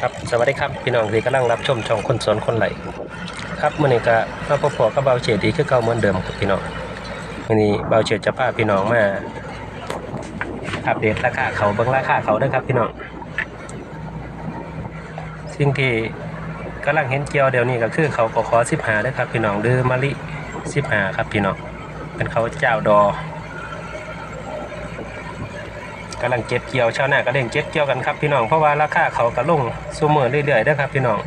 ครับสวัสดีครับพี่น้องที่กำลังรับชมช่องคนสวนคนไหลครับมื่อนี้ก็มาพบพอกับเบาเฉดดีคือเก่าเหมือนเดิมครับพี่น้องมื่อนี้เบาเฉดจะพาพี่น้องมาอัปเดตราคาเขาเบิ่งราคาเขาด้อครับพี่น้องสิ่งที่กำลังเห็นเกี่ยวเดี๋ยวนี้ก็คือเขาก็ขอสิบหาด้อครับพี่น้องหรือมะลิสิบหาครับพี่น้องเป็นเขาเจ้าดอ กำลังเก็บเกี่ยวชาวนาก็เร่งเก็บเกี่ยวกันครับพี่น้องเพราะว่าราคาเขาก็ลงสูงเมือเรื่อยๆเด้อครับพี่น้อง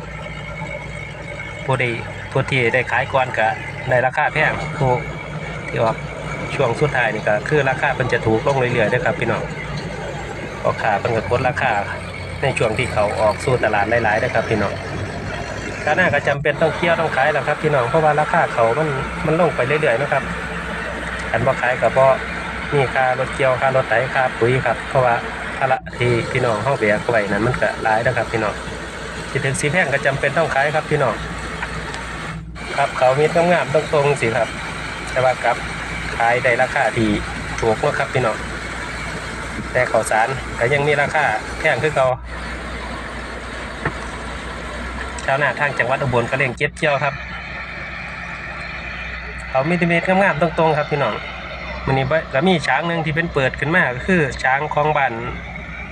ผู้ใดผู้ที่ได้ขายก่อนก็ได้ราคาแพงผู้ที่ออกช่วงสุดท้ายนี่ก็คือราคาเพิ่นจะถูกลงเรื่อยๆเด้อครับพี่น้องพอขาเพิ่นก็กดราคาในช่วงที่เขาออกสู่ตลาดหลายๆเด้อครับพี่น้องชาวนาก็จำเป็นต้องเกี่ยวต้องขายแล้วครับพี่น้องเพราะว่าราคาเขามันมันลงไปเรื่อยๆนะครับอันบ่ขายก็เพราะ มีค่ารถเกี่ยวค่ารถไถค่าปุ๋ยครับ เพราะว่าภาระที่พี่น้องห้องเบียกไว้นั้นมันก็หลายนะครับพี่น้องที่ถึงสีแพงก็จำเป็นต้องขายครับพี่น้องครับเขามีต้องงามต้องตรงสิครับ แต่ว่ากับขายได้ราคาที่ถูกนะครับพี่น้องแต่ข้าวสารก็ยังมีราคาแพงคือเก่าชาวนาทางจังหวัดอุบลก็เร่งเก็บเกี่ยวครับ เขามีต่เม็ดงามๆตรงๆครับพี่น้อง มันนี้ก็มีช้างหนึ่งที่เป็นเปิดขึ้นมาก็คือช้างของบ้าน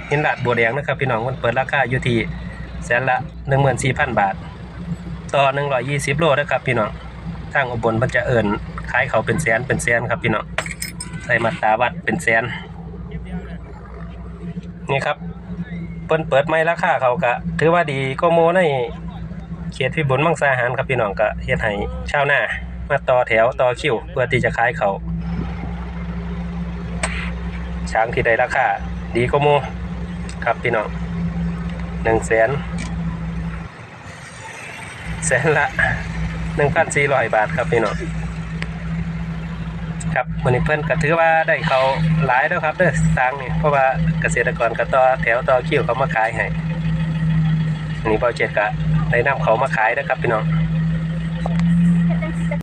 หินลาดบัวแดงนะครับพี่น้องมันเปิดราคาอยู่ที่แสนละหนึ่งหมื่นสี่พันบาท ต่อหนึ่งร้อยยี่สิบโลนะครับพี่น้องทางอุบลมันจะเอิญขายเขาเป็นแสนเป็นแสนครับพี่น้องใส่มาตาวัดเป็นแสนนี่ครับเปิ้นเปิดไม่ราคาเขาก็ถือว่าดีก็โมในเขตพิบูลมังสาหารครับพี่น้องก็เฮ็ดให้ชาวนามาต่อแถวต่อคิวเพื่อที่จะขายเขา ช้างที่ได้ราคาดีก็โมครับพี่น้องหนึ่งแสนแสนละหนึ่งพันสี่ร้อยบาทครับพี่น้องครับวันนี้เพื่อนก็ถือว่าได้เขาหลายแล้วครับเด้อช้างนี่เพราะว่าเกษตรกรก็ต่อแถวต่อคิวเขามาขายให้อันนี้บาเจ็ดก็ได้นำเขามาขายนะครับพี่น้อง